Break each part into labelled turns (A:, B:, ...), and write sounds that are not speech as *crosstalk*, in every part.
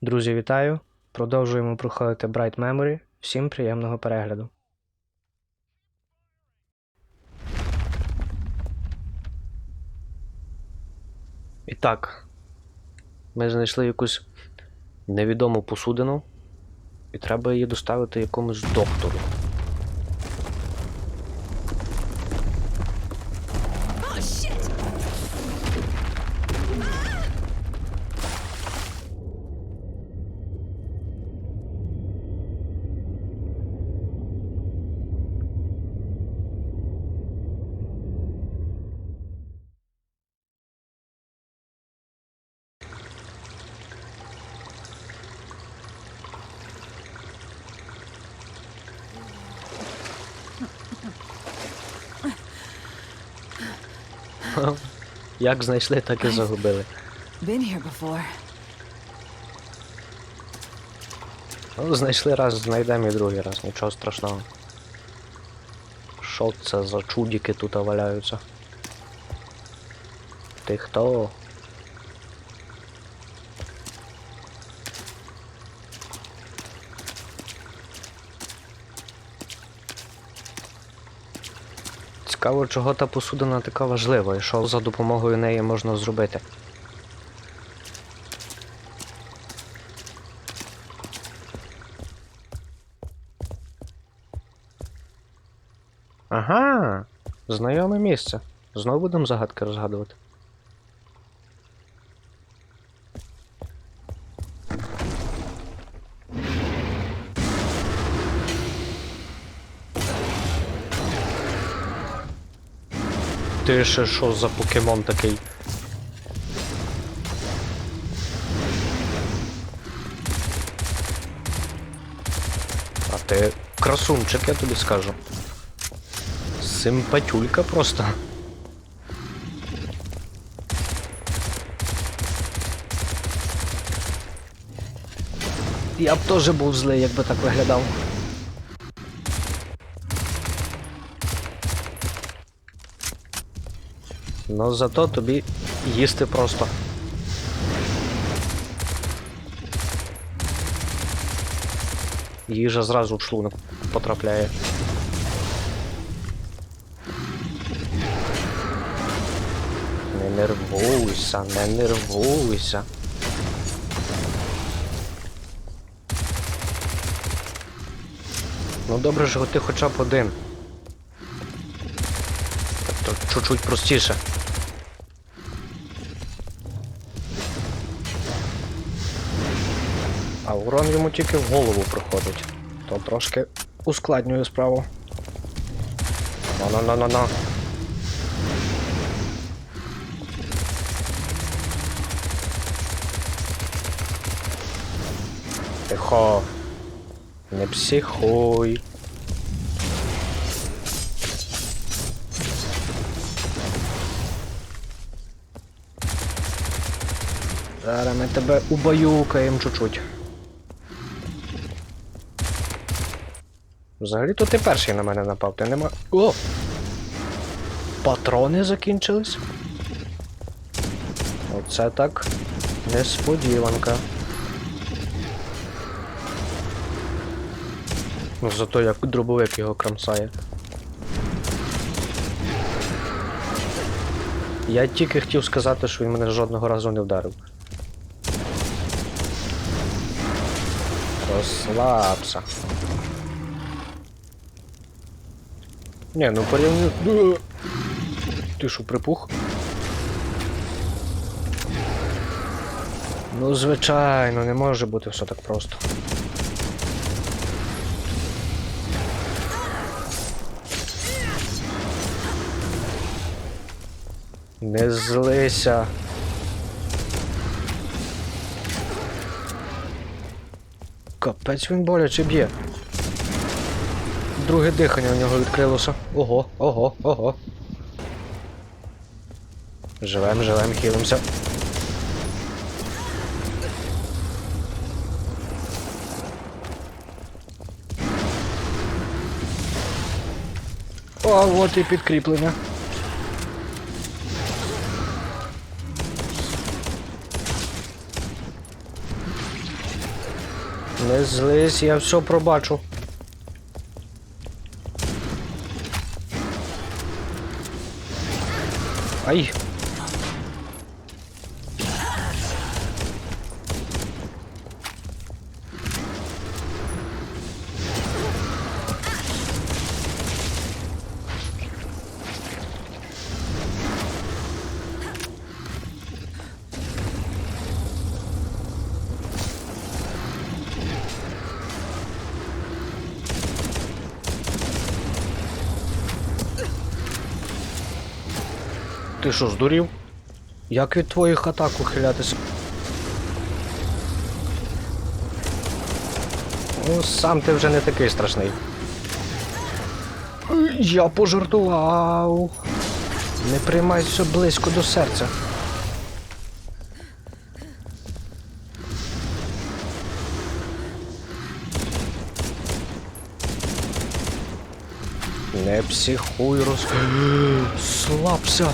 A: Друзі, вітаю! Продовжуємо проходити Bright Memory. Всім приємного перегляду. І так, ми знайшли якусь невідому посудину, і треба її доставити якомусь доктору. Як знайшли, так і загубили.
B: Been here before.
A: Ну, знайшли раз, знайдемо і другий раз, нічого страшного. Що це за чудики тут валяються? Ти хто? Цікаво, чого та посудина така важлива і що за допомогою неї можна зробити. Ага, знайоме місце. Знову будемо загадки розгадувати. Ти ще що за покемон такий? А ти красунчик, я тобі скажу. Симпатюлька просто. Я б теж був злий, якби так виглядав. Ну зато тобі їсти просто. Їжа зразу в шлунок потрапляє. Не нервуйся, не нервуйся. Ну добре, що ти хоча б один. Чуть-чуть простіше. А урон йому тільки в голову проходить. То трошки ускладнює справу. На-на-на-на-на. Тихо. Не психуй. Зараз ми тебе убаюкаємо чуть-чуть. Взагалі то ти перший на мене напав, ти нема. О! Патрони закінчились? Оце так. Несподіванка. Ну зато як дробовик його крамсає. Я тільки хотів сказати, що він мене жодного разу не вдарив. Розслабся. Ні, ну порівню. Ти що, припух? Ну, звичайно, не може бути все так просто. Не злися. Капець він боляче б'є. Друге дихання у нього відкрилося. Ого, ого, ого. Живем, живем, хілимося. О, от і підкріплення. Не злись, я все пробачу. Ай. Ти що, здурів? Як від твоїх атак ухилятися? Ну, сам ти вже не такий страшний. Я пожартував. Не приймай все близько до серця. Не психуй, роз... *gasps* Слабся.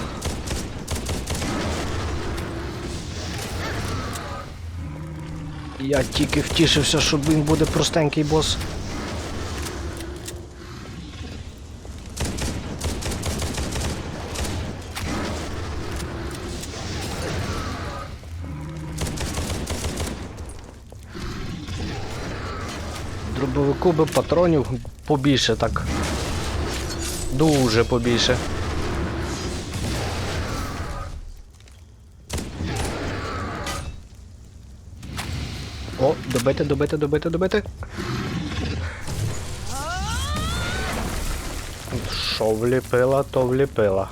A: Я тільки втішився, що він буде простенький бос. Дробовику би патронів побільше так. Дуже побільше. О, добити, добити, добити, добити. Що вліпила, то вліпила.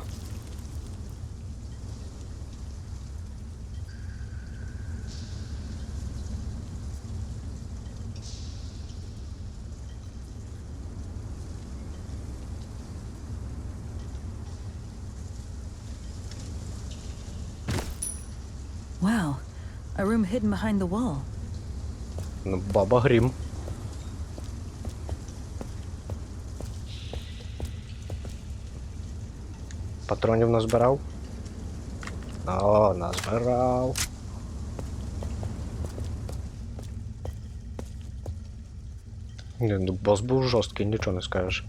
B: Wow. A room hidden behind the wall.
A: Ну, баба грім. Патронів назбирав? О, назбирав. Не, ну бос був жорсткий, нічого не скажеш.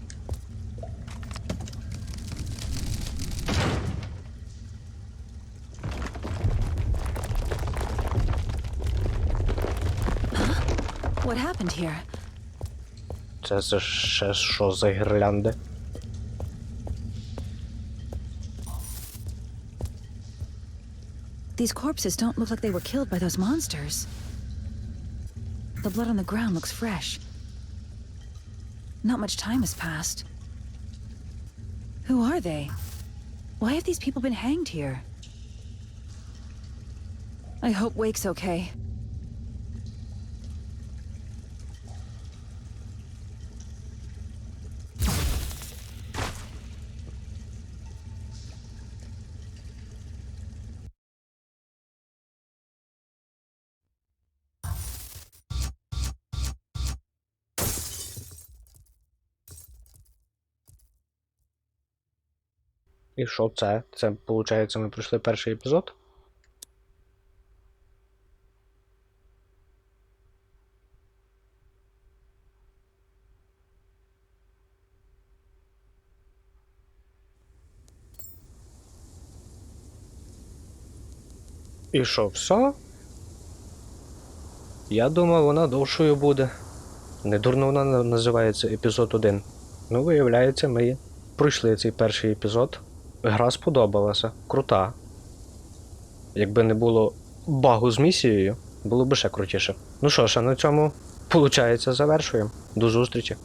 B: What happened here?
A: Це це ще що за гірлянди?
B: These corpses don't look like they were killed by those monsters. The blood on the ground looks fresh. Not much time has passed. Who are they? Why have these people been hanged here? I hope Wake's okay.
A: І що це? Це, виходить, ми пройшли перший епізод? І що, все? Я думав, вона довшою буде. Недурно вона називається епізод 1. Ну, виявляється, ми пройшли цей перший епізод. Гра сподобалася, крута. Якби не було багу з місією, було б ще крутіше. Ну що ж, а на цьому, виходить, завершуємо. До зустрічі.